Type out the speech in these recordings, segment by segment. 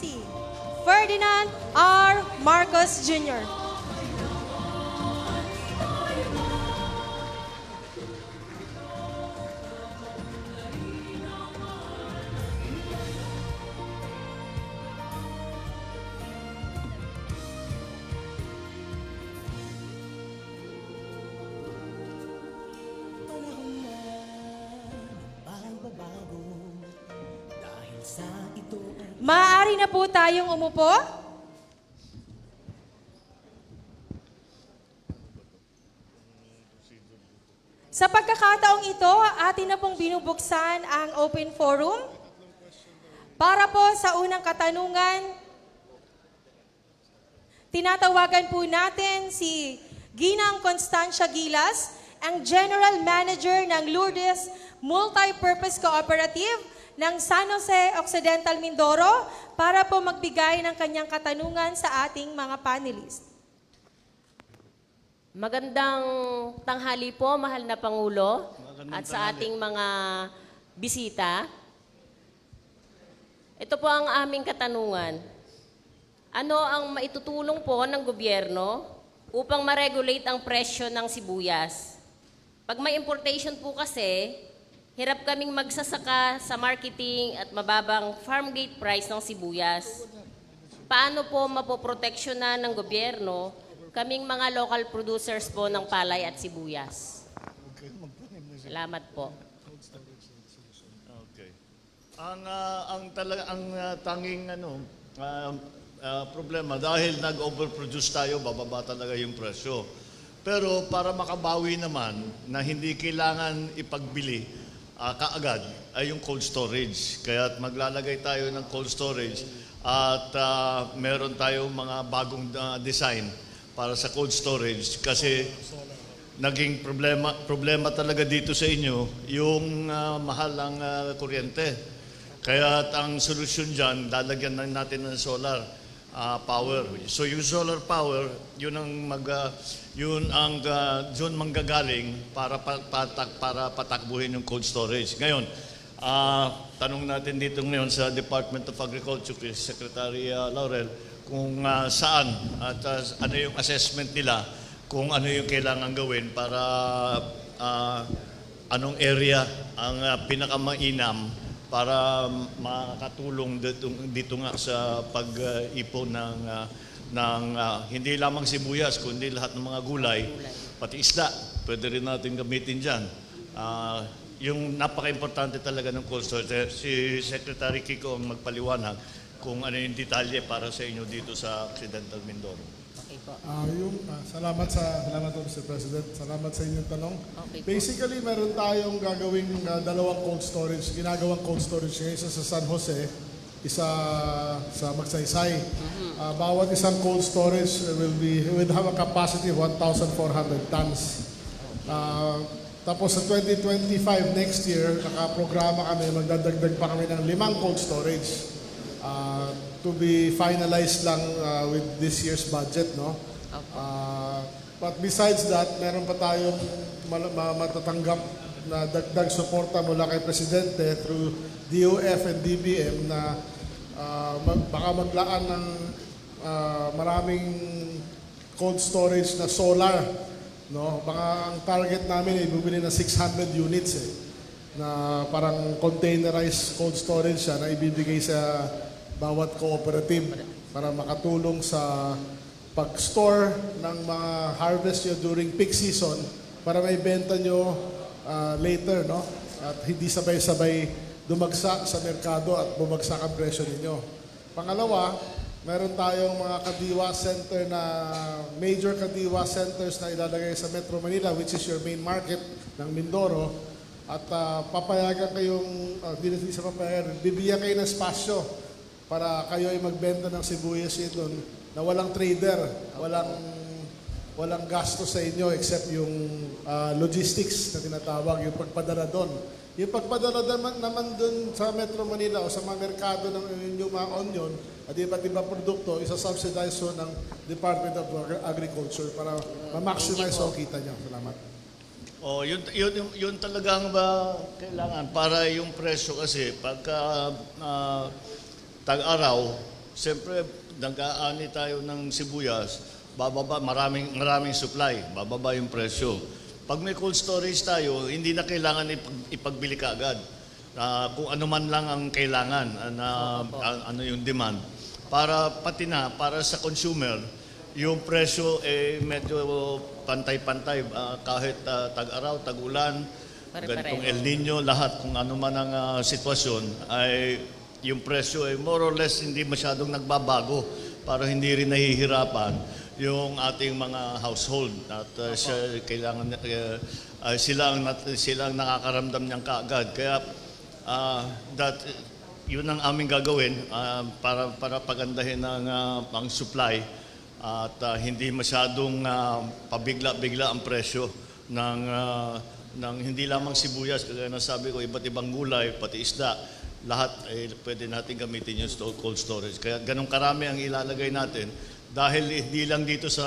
si Ferdinand R. Marcos Jr. po tayong umupo. Sa pagkakataong ito, atin na pong binubuksan ang open forum. Para po sa unang katanungan, tinatawagan po natin si Ginang Constancia Gilas, ang General Manager ng Lourdes Multipurpose Cooperative ng San Jose Occidental Mindoro para po magbigay ng kanyang katanungan sa ating mga panelists. Magandang tanghali po, mahal na Pangulo, at sa ating mga bisita. Ito po ang aming katanungan. Ano ang maitutulong po ng gobyerno upang ma-regulate ang presyo ng sibuyas? Pag may importation po kasi, hirap kaming magsasaka sa marketing at mababang farm gate price ng sibuyas. Paano po mapoproteksyonan ng gobyerno kaming mga local producers po ng palay at sibuyas? Salamat po. Okay. Ang ah, ang talaga ang ah, tanging ano ah, ah, problema dahil nag-overproduce tayo, bababa talaga yung presyo. Pero para makabawi naman na hindi kailangan ipagbili ah, kaagad ay yung cold storage. Kaya maglalagay tayo ng cold storage at ah, meron tayong mga bagong ah, design para sa cold storage kasi naging problema problema talaga dito sa inyo yung ah, mahal ang ah, kuryente. Kaya ang solusyon diyan, lalagyan na natin ng solar ah, power. So yung solar power, yun ang mag ah, yun ang uh, doon manggagaling para pa- patak para patakbuhin yung cold storage. Ngayon, ah, tanong natin dito ngayon sa Department of Agriculture kay Secretary ah, Laurel kung ah, saan at ah, ano yung assessment nila kung ano yung kailangan gawin para ah, anong area ang ah, pinakamainam para makatulong dito, dito nga sa pag-ipon ng ah, ng ah, hindi lamang sibuyas kundi lahat ng mga gulay pati isda pwede rin natin gamitin diyan. yung napaka-importante talaga ng cold storage si Secretary Kiko ang magpaliwanag kung ano yung detalye para sa inyo dito sa Occidental Mindoro. Po. Ah, yung, ah, salamat sa salamat po Mr. President. Salamat sa inyong tanong. Okay po. Basically, meron tayong gagawing ah, dalawang cold storage, ginagawang cold storage ngayon isa sa San Jose, isa sa Magsaysay. Ah, bawat isang cold storage will be will have a capacity of 1,400 tons. Ah, tapos sa 2025 next year, nakaprograma kami, magdadagdag pa kami ng limang cold storage uh, to be finalized lang uh, with this year's budget, no? Uh, but besides that, meron pa tayong matatanggap na dagdag suporta mula kay Presidente through DOF and DBM na uh, mag- baka maglaan ng uh, maraming cold storage na solar, no? Baka ang target namin ay bumili ng 600 units eh na parang containerized cold storage siya na ibibigay sa bawat cooperative para makatulong sa pag-store ng mga harvest nyo during peak season para may benta nyo ah, later, no? At hindi sabay-sabay dumagsa sa merkado at bumagsak ang presyo ninyo. Pangalawa, meron tayong mga kadiwa center na major kadiwa centers na ilalagay sa Metro Manila which is your main market ng Mindoro at ah, papayagan kayong, uh, di hindi sa papayagan, bibigyan kayo ng espasyo para kayo ay magbenta ng sibuyas doon na walang trader, walang walang gasto sa inyo except yung ah, logistics na tinatawag, yung pagpadala doon. Yung pagpadala naman, naman doon sa Metro Manila o sa mga merkado ng inyong mga onion at iba't ibang produkto, isa-subsidize so ng Department of Agri- Agriculture para ma-maximize ang kita niya. Salamat. Oh, yun, yun, yun, yun talagang ba kailangan para yung presyo kasi pagka ah, tag-araw, siyempre, nag-aani tayo ng sibuyas, bababa, maraming, maraming supply, bababa yung presyo. Pag may cold storage tayo, hindi na kailangan ipag- ipagbili ka agad. Ah, kung ano man lang ang kailangan, ah, na, ah, ano yung demand. Para pati na, para sa consumer, yung presyo eh medyo pantay-pantay Ah, kahit ah, tag-araw, tag-ulan, ganitong El Nino, lahat kung ano man ang ah, sitwasyon ay yung presyo ay more or less hindi masyadong nagbabago para hindi rin nahihirapan yung ating mga household. At ah, siya, kailangan uh, ah, sila ang sila ang nakakaramdam niyang kaagad. Kaya ah, that yun ang aming gagawin ah, para para pagandahin ang ah, ang supply at ah, hindi masyadong ah, pabigla-bigla ang presyo ng ah, ng hindi lamang sibuyas kagaya ng sabi ko iba't ibang gulay pati isda lahat ay pwede natin gamitin yung cold storage. Kaya ganun karami ang ilalagay natin. Dahil hindi lang dito sa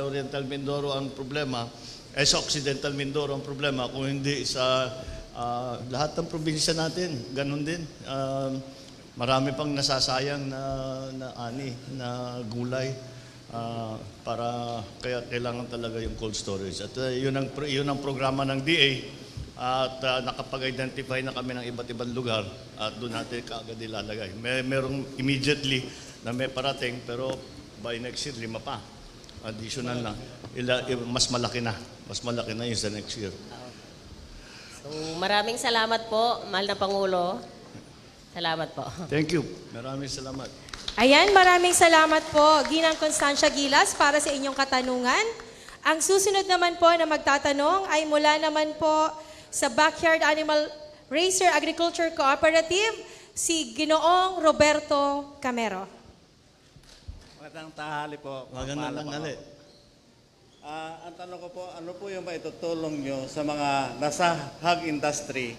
Oriental Mindoro ang problema eh sa Occidental Mindoro ang problema kung hindi sa ah, lahat ng probinsya natin ganun din. Um, marami pang nasasayang na, na ani na gulay Ah, para kaya kailangan talaga yung cold storage. At uh, yun ang yun ang programa ng DA at uh, nakapag-identify na kami ng iba't ibang lugar at doon natin kaagad ilalagay. May merong immediately na may parating pero by next year lima pa. Additional na. Ila, mas malaki na. Mas malaki na yun sa next year. So, maraming salamat po, mahal na Pangulo. Salamat po. Thank you. Maraming salamat. Ayan, maraming salamat po, Ginang Constancia Gilas, para sa inyong katanungan. Ang susunod naman po na magtatanong ay mula naman po sa Backyard Animal Racer Agriculture Cooperative, si Ginoong Roberto Camero. Magandang tahali po. Magandang tanghali. Ah, ang tanong ko po, ano po yung maitutulong nyo sa mga nasa hog industry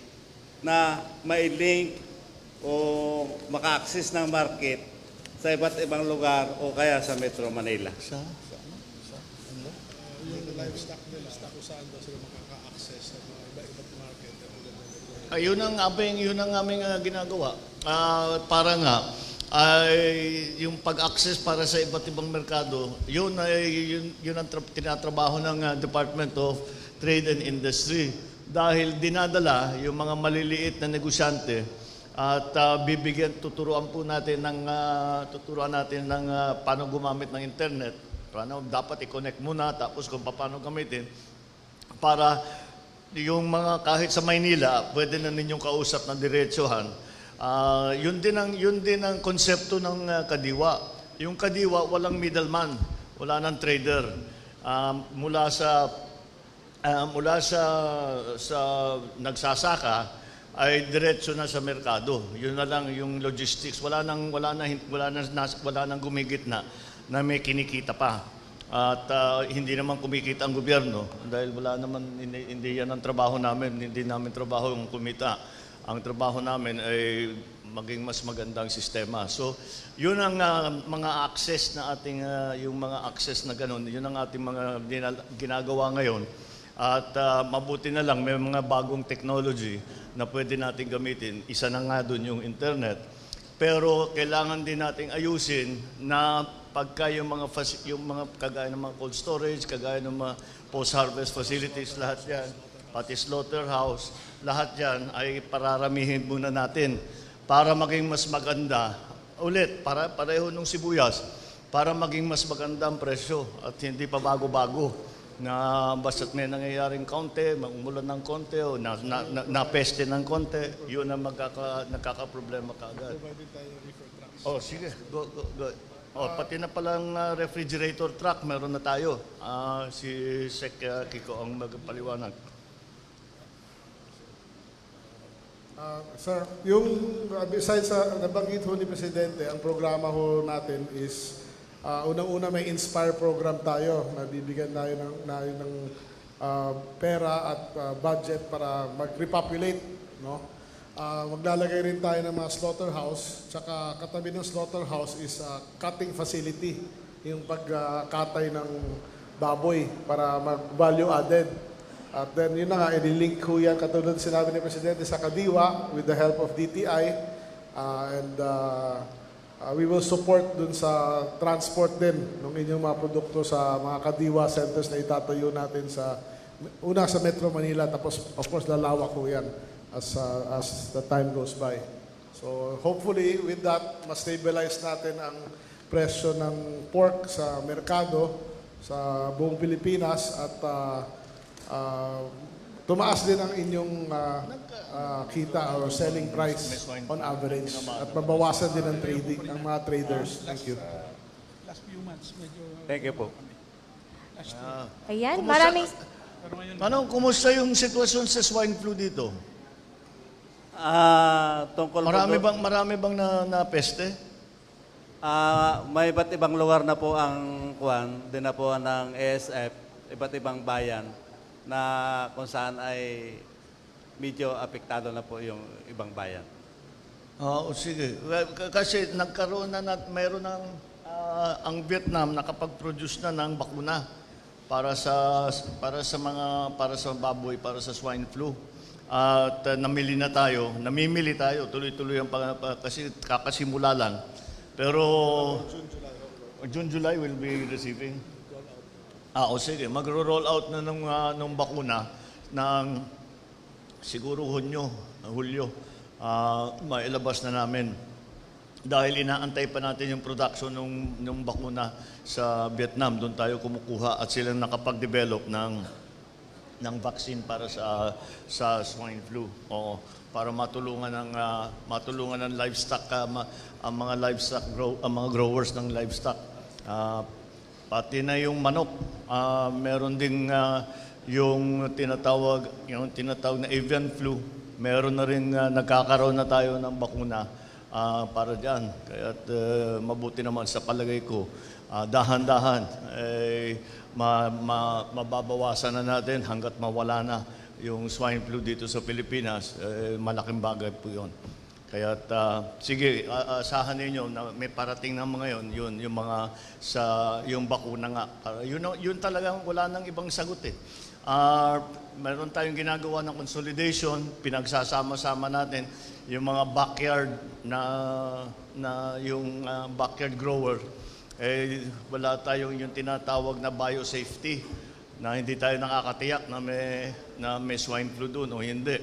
na mailink o maka-access ng market sa iba't ibang lugar o kaya sa Metro Manila? Sa, Livestock nila, stock kung saan daw sila makaka-access sa mga iba-ibang market. Ayun ang aming yun ang aming ah, ginagawa. Ah, para nga ay yung pag-access para sa iba't ibang merkado, yun ay yun, yun ang tra- tinatrabaho ng ah, Department of Trade and Industry dahil dinadala yung mga maliliit na negosyante at ah, bibigyan tuturuan po natin ng ah, tuturuan natin ng ah, paano gumamit ng internet. Paano dapat i-connect muna tapos kung paano gamitin para yung mga kahit sa Maynila, pwede na ninyong kausap ng diretsohan. Ah, yun din ang yun din ang konsepto ng ah, kadiwa. Yung kadiwa walang middleman, wala nang trader. Ah, mula sa ah, mula sa sa nagsasaka ay diretso na sa merkado. Yun na lang yung logistics. Wala nang wala na wala na wala nang gumigit na na may kinikita pa. At ah, hindi naman kumikita ang gobyerno dahil wala naman hindi, hindi yan ang trabaho namin, hindi namin trabaho yung kumita. Ang trabaho namin ay maging mas magandang sistema. So, yun ang ah, mga access na ating ah, yung mga access na ganun, yun ang ating mga ginagawa ngayon. At ah, mabuti na lang may mga bagong technology na pwede natin gamitin. Isa na nga doon yung internet. Pero kailangan din nating ayusin na pagka yung mga yung mga kagaya ng mga cold storage, kagaya ng mga post-harvest facilities, lahat yan, pati slaughterhouse, lahat yan ay pararamihin muna natin para maging mas maganda. Ulit, para pareho nung sibuyas, para maging mas maganda ang presyo at hindi pa bago-bago na basta't may nangyayaring konti, umulan ng konti o na, na, na, napeste ng konti, yun ang magkaka, nagkakaproblema kaagad. Oh, sige. Go, go, go. Oh, pati na palang ah, refrigerator truck, meron na tayo. Ah, si Sek ah, Kiko ang magpaliwanag. Ah, sir, yung uh, besides sa nabanggit ho ni Presidente, ang programa ho natin is ah, unang-una may Inspire program tayo na bibigyan tayo ng, na, ng ah, pera at ah, budget para mag-repopulate. No? Ah, maglalagay rin tayo ng mga slaughterhouse, tsaka katabi ng slaughterhouse is ah, cutting facility, yung pagkatay ng baboy para mag-value added. At then yun na nga, i-link ko yan katulad sinabi ni Presidente sa Kadiwa with the help of DTI uh, and uh, uh, we will support dun sa transport din ng inyong mga produkto sa mga kadiwa centers na itatayo natin sa una sa Metro Manila tapos of course lalawak ko yan as uh, as the time goes by. So hopefully with that ma-stabilize natin ang presyo ng pork sa merkado sa buong Pilipinas at uh, uh, tumaas din ang inyong uh, uh, kita or selling price on average at mabawasan din ang trading ang mga traders. Thank you. Thank you po. Ayan, maraming... Ano, kumusta yung sitwasyon sa swine flu dito? Ah, tungkol Marami bang marami bang na, na peste? Ah, may iba't ibang lugar na po ang kuan, din na po ng ASF, iba't ibang bayan na kung saan ay medyo apektado na po yung ibang bayan. Oo, sige. Well, k- kasi nagkaroon na, na mayroon ng ah, ang Vietnam nakapag-produce na ng bakuna para sa para sa mga para sa baboy, para sa swine flu. At uh, namili na tayo, namimili tayo, tuloy-tuloy ang pag, pa- kasi kakasimula lang. Pero June, July will be receiving. Ah, o sige, magro-roll out na ng, ah, ng bakuna ng siguro Hunyo, Hulyo, ah, mailabas na namin. Dahil inaantay pa natin yung production ng, ng bakuna sa Vietnam, doon tayo kumukuha at silang nakapag-develop ng ng vaccine para sa sa swine flu. Oo, para matulungan ng ah, matulungan ng livestock ah, ma- ang mga livestock grow ang mga growers ng livestock. Ah, pati na yung manok, ah, meron ding ah, yung tinatawag yung tinatawag na avian flu. Meron na rin ah, nagkakaroon na tayo ng bakuna ah, para diyan. Kaya mabuti naman sa palagay ko, ah, dahan-dahan eh, ma, ma, mababawasan na natin hanggat mawala na yung swine flu dito sa Pilipinas. Eh, malaking bagay po yun. Kaya sige, a- asahan ninyo na may parating na mga yon, yun, yung mga sa yung bakuna nga. Para yun, yun talagang wala nang ibang sagot eh. Ah, meron tayong ginagawa ng consolidation, pinagsasama-sama natin yung mga backyard na na yung ah, backyard grower eh wala tayong yung tinatawag na biosafety na hindi tayo nakakatiyak na may na may swine flu doon o hindi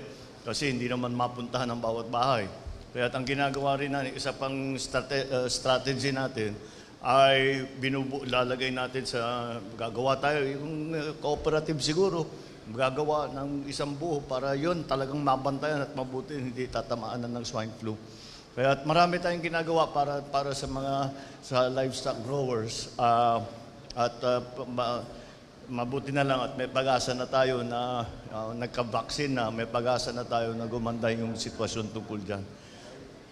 kasi hindi naman mapuntahan ng bawat bahay. Kaya ang ginagawa rin natin, isa pang strate- uh, strategy natin ay binubu lalagay natin sa gagawa tayo yung uh, cooperative siguro gagawa ng isang buo para yon talagang mabantayan at mabuti hindi tatamaan ng swine flu. Kaya at marami tayong ginagawa para para sa mga sa livestock growers Ah, at pa- ma- mabuti na lang at may pag-asa na tayo na ah, nagka-vaccine na, may pag-asa na tayo na gumanda yung sitwasyon tungkol diyan.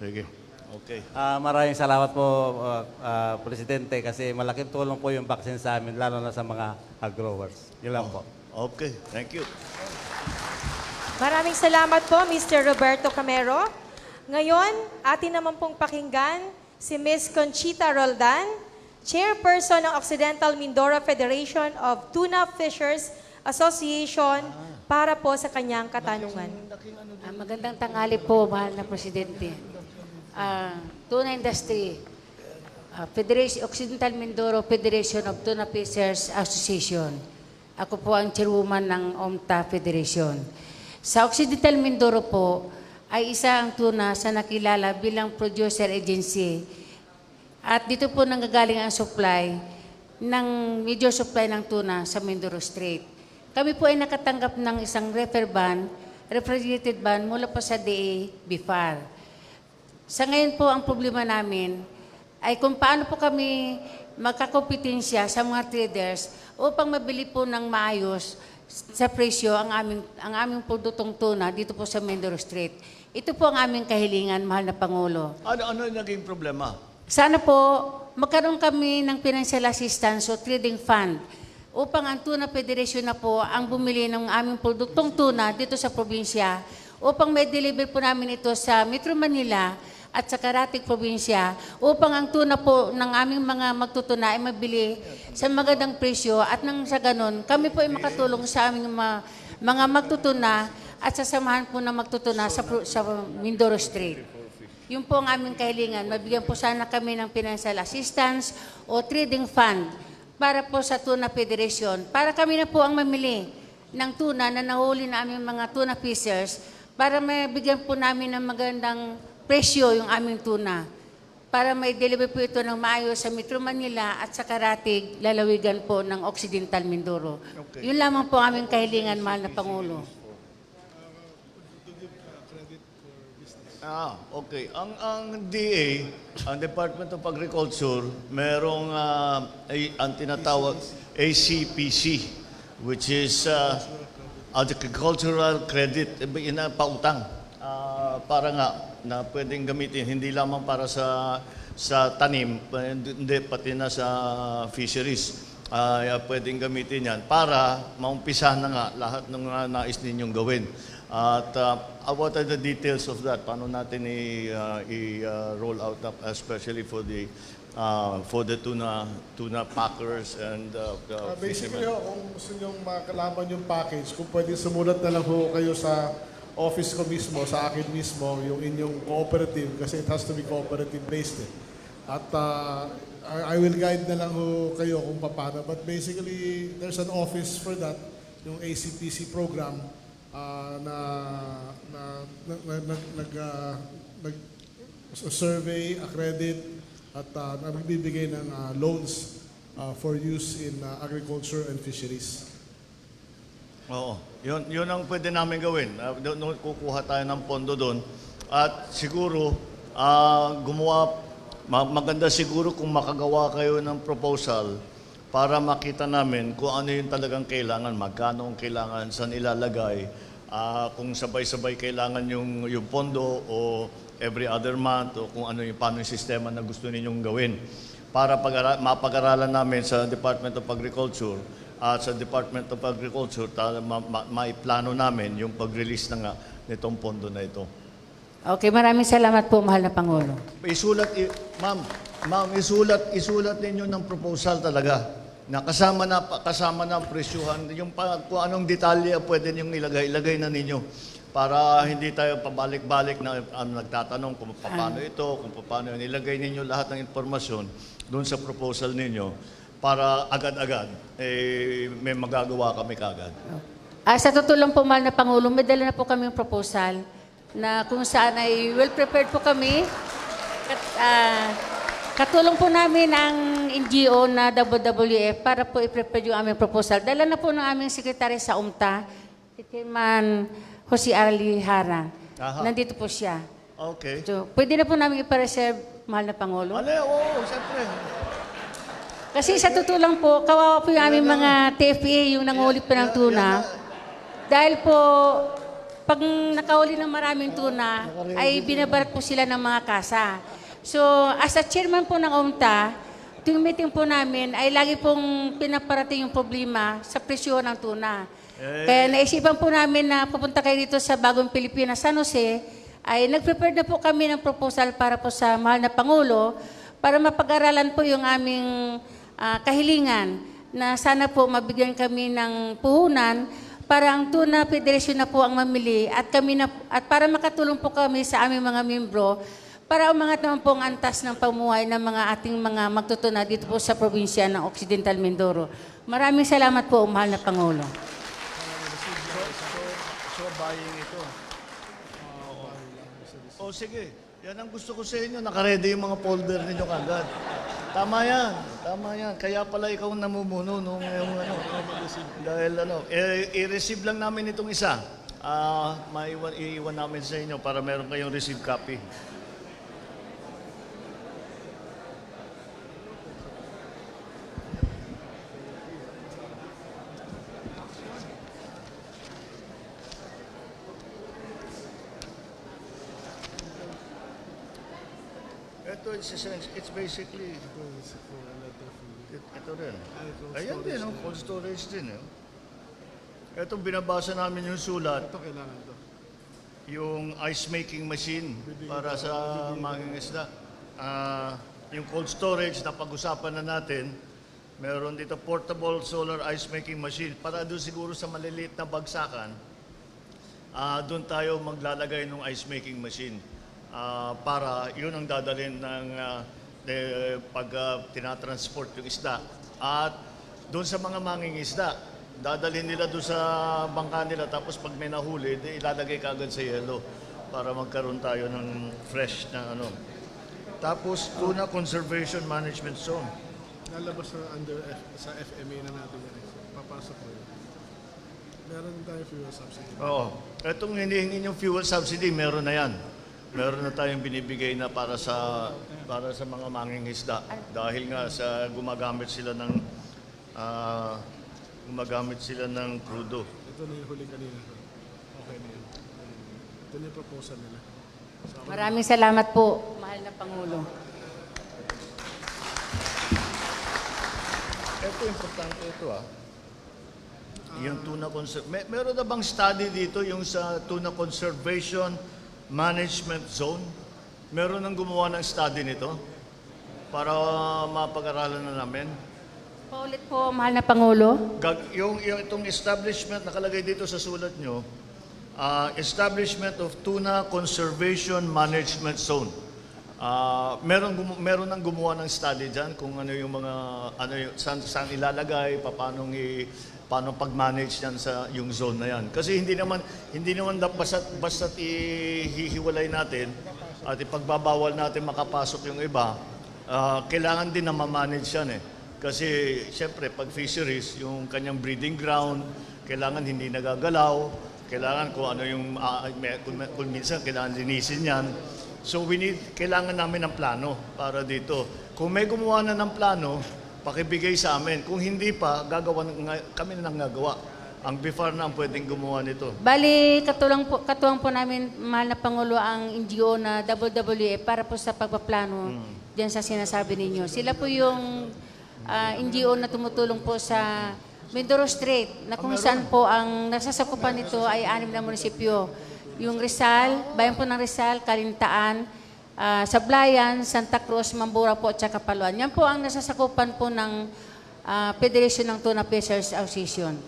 Sige. Okay. Ah, maraming salamat po, ah, ah, Presidente, kasi malaking tulong po yung vaccine sa amin, lalo na sa mga growers. Yun lang po. Okay. Thank you. Maraming salamat po, Mr. Roberto Camero. Ngayon, atin naman pong pakinggan si Ms. Conchita Roldan, Chairperson ng Occidental Mindoro Federation of Tuna Fishers Association para po sa kanyang katanungan. Ah, magandang tanghali po, mahal na Presidente. Ah, tuna Industry, ah, Federation, Occidental Mindoro Federation of Tuna Fishers Association. Ako po ang chairwoman ng OMTA Federation. Sa Occidental Mindoro po, ay isa ang tuna sa nakilala bilang producer agency. At dito po nanggagaling ang supply ng major supply ng tuna sa Mindoro Strait. Kami po ay nakatanggap ng isang refer ban, refrigerated ban mula pa sa DA BIFAR. Sa ngayon po, ang problema namin ay kung paano po kami magkakompetensya sa mga traders upang mabili po ng maayos sa presyo ang aming, ang aming produktong tuna dito po sa Mindoro Strait. Ito po ang aming kahilingan, mahal na Pangulo. Ano ano yung naging problema? Sana po magkaroon kami ng financial assistance o trading fund upang ang Tuna Federation na po ang bumili ng aming produktong tuna dito sa probinsya upang may deliver po namin ito sa Metro Manila at sa Karatig probinsya upang ang tuna po ng aming mga magtutuna ay mabili sa magandang presyo at nang sa ganon, kami po ay makatulong sa aming mga, mga magtutuna at sasamahan po na magtutuna sa, sa Mindoro Street. Yun po ang aming kahilingan. Mabigyan po sana kami ng financial assistance o trading fund para po sa Tuna Federation. Para kami na po ang mamili ng tuna na nahuli na aming mga tuna fishers para mabigyan po namin ng magandang presyo yung aming tuna para may deliver po ito ng maayos sa Metro Manila at sa Karatig, lalawigan po ng Occidental Mindoro. Okay. Yun lamang po ang aming kahilingan, mahal na Pangulo. Ah, okay. Ang ang DA, ang Department of Agriculture, merong ah, ay, ang tinatawag ACPC, which is ah, Agricultural Credit, eh, ina pautang. Ah, para nga na pwedeng gamitin hindi lamang para sa sa tanim, hindi pati na sa fisheries. Ah, pwedeng gamitin yan para maumpisahan na nga lahat ng mga nais ninyong gawin. At uh, what are the details of that? Paano natin i, uh, i-roll out, up, especially for the uh, for the tuna tuna packers and uh, the Uh, basically, fishermen? ho, kung gusto nyo makalaman yung package, kung pwede sumulat na lang ho kayo sa office ko mismo, sa akin mismo, yung inyong cooperative, kasi it has to be cooperative based eh. At uh, I, will guide na lang kayo kung paano. But basically, there's an office for that, yung ACPC program, uh, na, na, na, na, nag, nag, uh, nag, survey, accredit, at uh, nagbibigay ng uh, loans uh, for use in uh, agriculture and fisheries. Oo. Yun, yun ang pwede namin gawin. Uh, kukuha tayo ng pondo doon. At siguro, ah, gumawa, ma- maganda siguro kung makagawa kayo ng proposal para makita namin kung ano yung talagang kailangan, magkano ang kailangan, saan ilalagay, ah, kung sabay-sabay kailangan yung, yung pondo o every other month o kung ano yung, paano yung sistema na gusto ninyong gawin para pag mapag-aralan namin sa Department of Agriculture at sa Department of Agriculture ta- ma- ma- maiplano namin yung pag-release na nga nitong pondo na ito. Okay, maraming salamat po, mahal na Pangulo. Isulat, i- ma'am, ma'am, isulat, isulat ninyo ng proposal talaga na kasama na kasama na ang presyuhan yung pa, kung anong detalye pwede ninyong ilagay ilagay na ninyo para hindi tayo pabalik-balik na um, nagtatanong kung paano ito, kung paano yun. Ilagay ninyo lahat ng impormasyon doon sa proposal ninyo para agad-agad eh, may magagawa kami kagad. Ah, sa totoo lang po, mahal na Pangulo, may dala na po kami proposal na kung saan ay well prepared po kami. Kat, ah, katulong po namin ang NGO na WWF para po i-prepare yung aming proposal. Dala na po ng aming sekretary sa UMTA, si Chairman Jose Arlie Hara. Aha. Nandito po siya. Okay. So, pwede na po namin ipareserve, mahal na Pangulo. Ale, oo, siyempre. Kasi sa totoo lang po, kawawa po yung aming mga TFA, yung nanguli po ng tuna. Dahil po, pag nakahuli ng maraming tuna, ay binabarat po sila ng mga kasa. So, as a chairman po ng UMTA, tuwing meeting po namin, ay lagi pong pinaparating yung problema sa presyo ng tuna. Kaya naisipan po namin na pupunta kayo dito sa Bagong Pilipinas, San Jose, ay nag-prepare na po kami ng proposal para po sa mahal na Pangulo para mapag-aralan po yung aming ah, kahilingan na sana po mabigyan kami ng puhunan para ang Tuna Federation na po ang mamili at kami na at para makatulong po kami sa aming mga membro para umangat naman po ang antas ng pamuhay ng mga ating mga magtutuna dito po sa probinsya ng Occidental Mindoro. Maraming salamat po, mahal na Pangulo. So, sige, yan ang gusto ko sa inyo. Nakaredy yung mga folder ninyo kagad. Tama yan, tama yan. Kaya pala ikaw namumuno nung yung ano. Dahil ano, eh, i-receive lang namin itong isa. Ah, maiwan, iiwan namin sa inyo para meron kayong receive copy. Ito, it's, essentially- it's basically, it, ito rin. Ayan din, oh, cold storage din. Eh. Ito, binabasa namin yung sulat. Ito kailangan to. yung ice making machine para sa mga isda. Ah, yung cold storage na pag-usapan na natin, meron dito portable solar ice making machine para doon siguro sa maliliit na bagsakan. Ah, doon tayo maglalagay ng ice making machine ah, para yun ang dadalhin ng ah, eh, pag ah, tinatransport yung isda. At doon sa mga manging isda, dadalhin nila doon sa bangka nila tapos pag may nahuli, di ilalagay kaagad sa yelo para magkaroon tayo ng fresh na ano. Tapos tuna conservation management zone. Lalabas na under F, sa FMA na natin yan. Papasok ko yun. Meron tayo fuel subsidy. Oo. Itong hinihingi yung fuel subsidy, meron na yan. Meron na tayong binibigay na para sa para sa mga mangingisda dahil nga sa gumagamit sila ng ah, gumagamit sila ng crudo. Ito na yung huli kanina. Okay na yun. Ito na yung proposal nila. Maraming salamat po, mahal na Pangulo. Ito importante ito ah. Yung tuna conser- May, meron na bang study dito yung sa tuna conservation management zone? Meron nang gumawa ng study nito para mapag-aralan na namin. Paulit po, mahal na Pangulo. Gag- yung, yung itong establishment nakalagay dito sa sulat nyo, ah, establishment of tuna conservation management zone. Ah, meron gumu- meron nang gumawa ng study diyan kung ano yung mga ano yung saan, saan ilalagay, paano i paano pag-manage yan sa yung zone na yan. Kasi hindi naman hindi naman basta basta ihihiwalay natin at ipagbabawal natin makapasok yung iba. Ah, kailangan din na ma-manage yan eh. Kasi siyempre pag fisheries, yung kanyang breeding ground, kailangan hindi nagagalaw, kailangan kung ano yung, may- kung, kung minsan kailangan linisin yan. So we need, kailangan namin ng plano para dito. Kung may gumawa na ng plano, pakibigay sa amin. Kung hindi pa, gagawa ng- kami na nang gagawa. Ang BIFAR na ang pwedeng gumawa nito. Bali, katulang po, katuwang po namin, mahal na Pangulo, ang NGO na WWE para po sa pagpaplano diyan sa sinasabi ninyo. Sila po yung ah, NGO na tumutulong po sa Mindoro Strait, na kung saan po ang nasasakupan nito ay anim na munisipyo. Yung Rizal, bayan po ng Rizal, Kalintaan, ah, Sablayan, Santa Cruz, Mambura po at saka Paluan. Yan po ang nasasakupan po ng ah, Federation ng Tuna Fishers Association.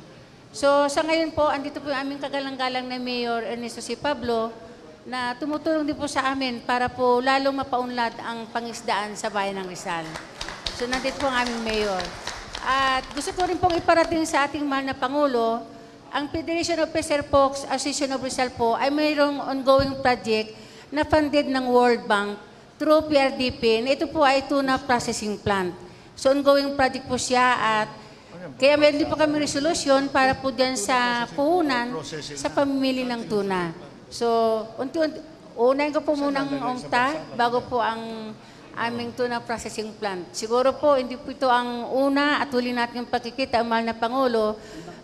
So sa ngayon po, andito po yung aming kagalang-galang na Mayor Ernesto C. Pablo na tumutulong din po sa amin para po lalong mapaunlad ang pangisdaan sa bayan ng Rizal. So nandito po ang aming Mayor. At gusto ko rin pong iparating sa ating mahal na Pangulo, ang Federation of Pesher Folks Association of Rizal po ay mayroong ongoing project na funded ng World Bank through PRDP na ito po ay tuna processing plant. So ongoing project po siya at kaya meron din po kami resolution para po dyan sa puhunan sa pamimili ng tuna. So, unti-unti, unahin ko po munang UNCTA bago po ang aming tuna processing plant. Siguro po, hindi po ito ang una at huli natin yung pagkikita, ang mahal na Pangulo,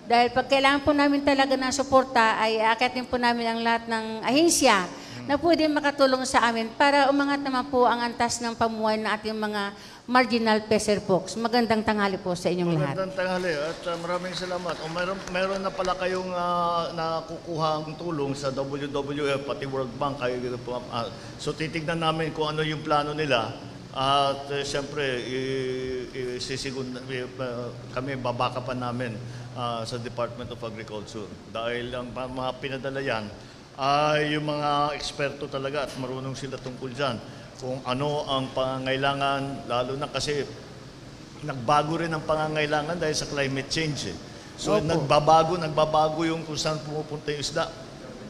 dahil pag kailangan po namin talaga ng suporta, ay aakatin po namin ang lahat ng ahensya na pwede makatulong sa amin para umangat naman po ang antas ng pamuhay ng ating mga marginal peser folks. Magandang tanghali po sa inyong lahat. Magandang tanghali at uh, maraming salamat. O meron, meron na pala kayong uh, nakukuha ang tulong sa WWF, pati World Bank. Kayo, po, ah, so titignan namin kung ano yung plano nila. At uh, siyempre, sisigun, uh, kami babakapan namin ah, sa Department of Agriculture. Dahil ang pa- mga pinadala yan ay yung mga eksperto talaga at marunong sila tungkol dyan. Kung ano ang pangangailangan, lalo na kasi nagbago rin ang pangangailangan dahil sa climate change. Eh. So Opo. nagbabago, nagbabago yung kung saan pumupunta yung isda.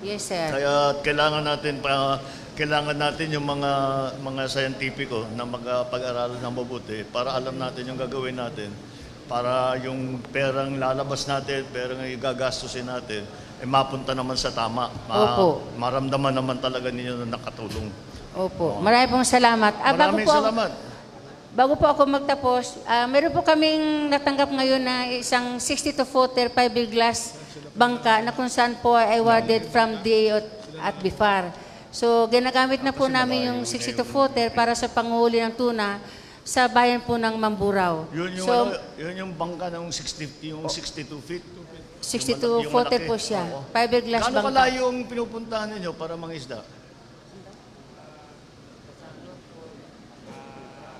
Yes, sir. Kaya kailangan natin pa kailangan natin yung mga mga scientifico na magpag-aralan ng mabuti para alam natin yung gagawin natin para yung perang lalabas natin, perang igagastusin natin, eh mapunta naman sa tama. Opo. Maramdaman naman talaga ninyo na nakatulong. Opo. Maraming pong salamat. Ah, bago Maraming po ako- salamat. Bago po ako magtapos, ah, meron po kaming natanggap ngayon na isang 62 footer fiberglass bangka na kung saan po ay awarded from DA at BIFAR. So, ginagamit na po namin yung 62 footer para sa panghuli ng tuna sa bayan po ng Mamburao. Yun yung, so, ano, yun yung bangka ng 60, yung 62 feet. 62 Yung footer po siya. Oo. Fiberglass Gaano bangka. kalayo yung pinupuntahan ninyo para mangisda?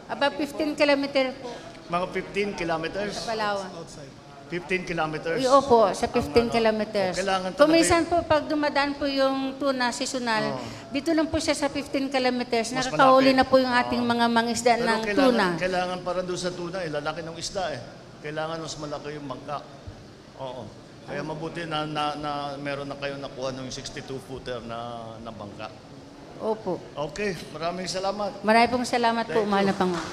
About 15 kilometer po Mga 15 kilometers? sa Palawan. Outside. 15 kilometers. Ay, Opo, sa Ang 15 ano, kilometers. o, kailangan talaga Kuminsan po, pag dumadaan po yung tuna seasonal, dito lang po siya sa 15 kilometers. Mas Nakakahuli malapit. na po yung ating mga mangisda Pero ng kailangan, tuna. kailangan para doon sa tuna, eh, lalaki ng isda eh. Kailangan mas malaki yung mangka. Oo. Kaya mabuti na, na, na meron na kayo nakuha ng 62-footer na, na bangka. Opo. Okay, maraming salamat. Marami pong salamat po, Thank mahal you. na Pangulo.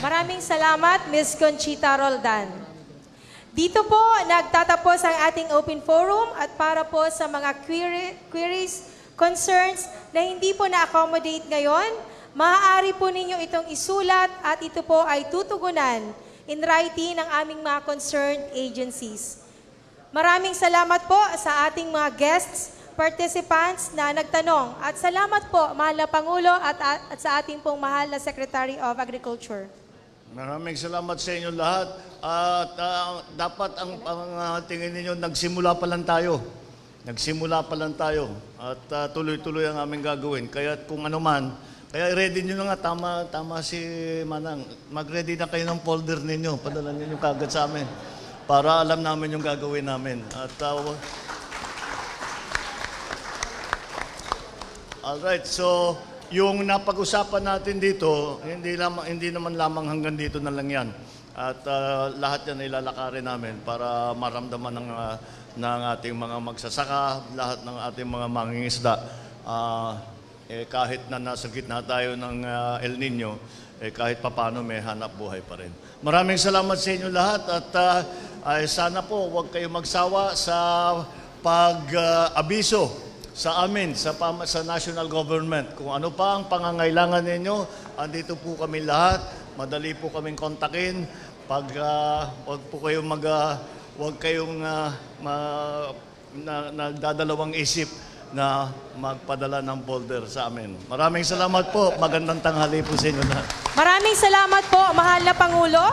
Maraming salamat, Ms. Conchita Roldan. Dito po nagtatapos ang ating open forum at para po sa mga query- queries, concerns na hindi po na-accommodate ngayon, maaari po ninyo itong isulat at ito po ay tutugunan in writing ng aming mga concerned agencies. Maraming salamat po sa ating mga guests, participants na nagtanong. At salamat po, mahal na Pangulo at, at sa ating pong mahal na Secretary of Agriculture. Maraming salamat sa inyo lahat. At ah, dapat ang, ang ah, tingin ninyo, nagsimula pa lang tayo. Nagsimula pa lang tayo. At ah, tuloy-tuloy ang aming gagawin. Kaya kung ano man, kaya ready nyo na nga, tama, tama si Manang. Mag-ready na kayo ng folder ninyo. Padala ninyo kagad sa amin. Para alam namin yung gagawin namin. At ah, Alright, so yung napag-usapan natin dito, hindi, lamang, hindi naman lamang hanggang dito na lang yan. At ah, lahat yan ilalakarin namin para maramdaman ng, ah, ng ating mga magsasaka, lahat ng ating mga mangingisda. Ah, eh, kahit na nasa gitna tayo ng ah, El Nino, eh, kahit papano may hanap buhay pa rin. Maraming salamat sa inyo lahat at ah, ay sana po huwag kayo magsawa sa pag-abiso sa amin, sa, sa national government. Kung ano pa ang pangangailangan ninyo, andito po kami lahat. Madali po kaming kontakin. Pag ah, wag po kayong mag ah, wag kayong ah, ma- na, nagdadalawang isip na magpadala ng folder sa amin. Maraming salamat po. Magandang tanghali po sa inyo lahat. Maraming salamat po, mahal na Pangulo.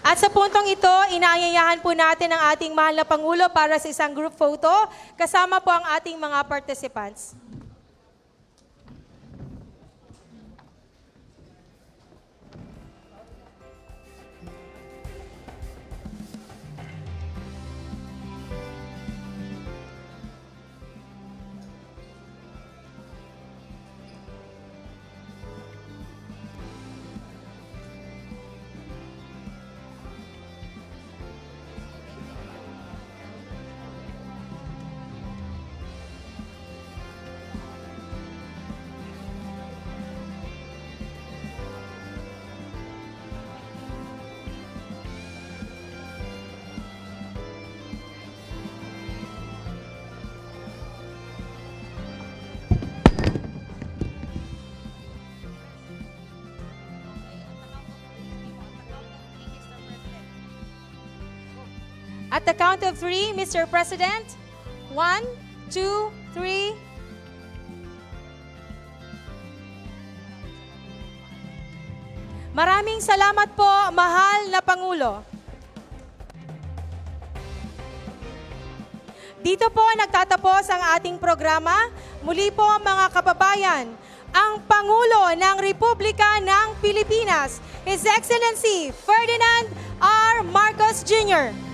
At sa puntong ito, inaanyayahan po natin ang ating mahal na Pangulo para sa isang group photo, kasama po ang ating mga participants. At the count of three, Mr. President. One, two, three. Maraming salamat po, mahal na Pangulo. Dito po nagtatapos ang ating programa. Muli po mga kababayan, ang Pangulo ng Republika ng Pilipinas, His Excellency Ferdinand R. Marcos Jr.